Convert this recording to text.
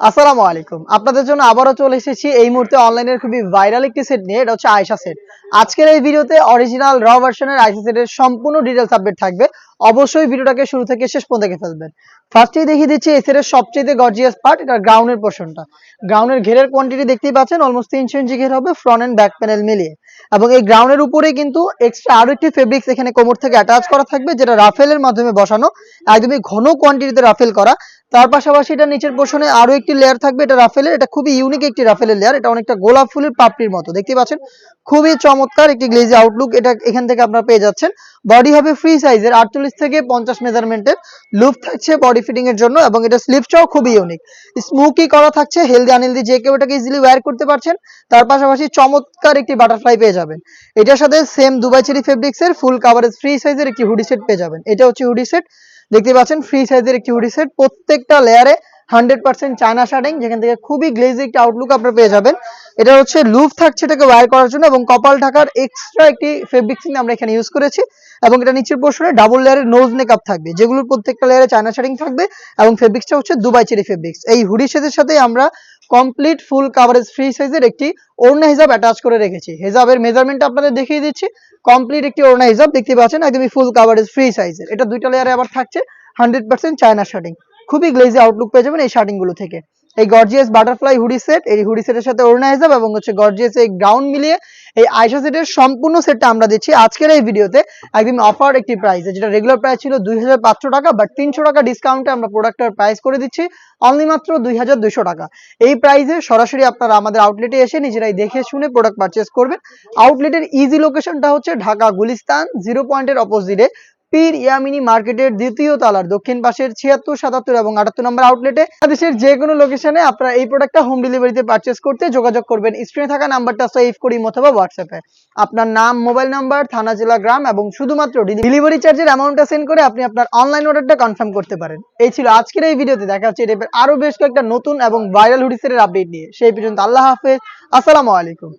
আসসালামু আলাইকুম। আপনাদের জন্য আবারও চলে এসেছি এই মুহূর্তে অনলাইনের খুবই ভাইরাল একটি সেট নিয়ে, এটা হচ্ছে আয়সা সেট আজকের এই ভিডিওতে অরিজিনাল র ভার্সনের আয়সা সেটের সম্পূর্ণ ডিটেলস আপডেট থাকবে। অবশ্যই ভিডিওটাকে শুরু থেকে শেষ পর্যন্ত দেখে ফেলবেন। ফার্স্টেই দেখিয়ে দিচ্ছি এই সেটের সবচেয়ে গর্জিয়াস পার্ট এটা গ্রাউন্ডের পোর্শনটা গ্রাউন্ডের ঘেরের কোয়ান্টিটি দেখতেই পাচ্ছেন অলমোস্ট তিনশো ইঞ্চি ঘের হবে ফ্রন্ট এন্ড ব্যাক প্যানেল মিলিয়ে। এবং এই গ্রাউন্ডের উপরে কিন্তু এক্সট্রা আরও একটি ফেব্রিক্স এখানে কোমর থেকে অ্যাটাচ করা থাকবে, যেটা রাফেলের মাধ্যমে বসানো। একদমই ঘন কোয়ান্টিটিতে রাফেল করা। তার পাশাপাশি এটা নিচের পোর্শনে আরও একটি লেয়ার থাকবে, এটা রাফেলের এটা খুবই ইউনিক একটি রাফেলের লেয়ার এটা অনেকটা গোলাপ ফুলের পাপড়ির মতো, দেখতে পাচ্ছেন? খুবই চমৎকার একটি গ্লেজি আউটলুক এটা এখান থেকে আপনারা পেয়ে যাচ্ছেন। বডি হবে ফ্রি সাইজের আটচল্লিশ থেকে পঞ্চাশ মেজারমেন্টের লুপ থাকছে বডি ফিটিং এর জন্য এবং এটা স্লিপসটাও খুবই ইউনিক স্মুকি করা থাকছে হেলদি আনহেলদি যে কেউ এটাকে ইজিলি ওয়্যার করতে পারছেন, তার পাশাপাশি চমৎকার একটি বাটারফ্লাই পেয়ে যাবেন। এটার সাথে সেম দুবাই চেরি ফেব্রিক্স এর ফুল কাভারেজ ফ্রি সাইজের একটি হুডি সেট পেয়ে যাবেন। এটা হচ্ছে হুডি সেট দেখতে পাচ্ছেন ফ্রি সাইজের একটি হুডি সেট প্রত্যেকটা লেয়ারে হান্ড্রেড পার্সেন্ট চায়না শার্টিং যেখান থেকে খুবই গ্লেজি একটি আউটলুক আপনারা পেয়ে যাবেন। এটা হচ্ছে লুফ থাকছে এটাকে ওয়ার করার জন্য এবং কপাল ঢাকার এক্সট্রা একটি ফেব্রিক সিন আমরা এখানে ইউজ করেছি এবং এটা নিচের পোর্শনে ডাবল লেয়ারের নোজ মেকআপ থাকবে। যেগুলোর প্রত্যেকটা লেয়ারে চায়না শার্টিং থাকবে এবং ফেব্রিক্সটা হচ্ছে দুবাই চেরি ফেব্রিক্স এই হুডি সেটের সাথে আমরা কমপ্লিট ফুল কাভারেজ ফ্রি সাইজের একটি ওড়না হিসাব অ্যাটাচ করে রেখেছি। হিসাবের মেজারমেন্ট আপনাদের দেখিয়ে দিচ্ছি। কমপ্লিট একটি ওড়না হিসাব দেখতে পাচ্ছেন, একদমই ফুল কাভারেজ ফ্রি সাইজের এটা দুইটা লেয়ারে আবার থাকছে হান্ড্রেড পার্সেন্ট চায়না শার্টিং খুবই গ্লেজি আউটলুক পেয়ে যাবেন এই শার্টিংগুলো থেকে। এই গর্জিয়াস বাটারফ্লাই হুডি সেট এই হুডি সেটের সাথে ওড়না হিসাব এবং হচ্ছে গর্জিয়াস এই গ্রাউন্ড মিলিয়ে এই আয়সা সেটের সম্পূর্ণ সেটটা আমরা দিচ্ছি আজকের এই ভিডিওতে একদম অফার একটি প্রাইসে যেটা রেগুলার প্রাইস ছিল দুই হাজার পাঁচশো টাকা বাট তিনশো টাকা ডিসকাউন্টে আমরা প্রোডাক্টের প্রাইস করে দিচ্ছি। অনলি মাত্র দুই হাজার দুইশো টাকা। এই প্রাইসে সরাসরি আপনারা আমাদের আউটলেটে এসে নিজেরাই দেখে শুনে প্রোডাক্ট পারচেস করবেন। আউটলেটের ইজি লোকেশনটা হচ্ছে ঢাকা গুলিস্তান জিরো পয়েন্টের অপোজিটে পীর ইয়ামিনী মার্কেটের দ্বিতীয় তালার দক্ষিণ পাশের ছিয়াত্তর, সাতাত্তর এবং আটাত্তর নম্বর আউটলেটে দেশের যে কোনো লোকেশনে আপনারা এই প্রোডাক্টটা হোম ডেলিভারিতে পারচেস করতে যোগাযোগ করবেন। স্ক্রিনে থাকা নাম্বারটা সেভ করি অথবা হোয়াটসঅ্যাপে আপনার নাম মোবাইল নাম্বার থানা, জেলা, গ্রাম এবং শুধুমাত্র ডেলিভারি চার্জের অ্যামাউন্টটা সেন্ড করে আপনি আপনার অনলাইন অর্ডারটা কনফার্ম করতে পারেন। এই ছিল আজকের এই ভিডিওতে দেখা হচ্ছে এই টাইপের আরও বেশ কয়েকটা নতুন এবং ভাইরাল হুডিসের আপডেট নিয়ে। সেই পর্যন্ত আল্লাহ হাফেজ। আসসালামু আলাইকুম।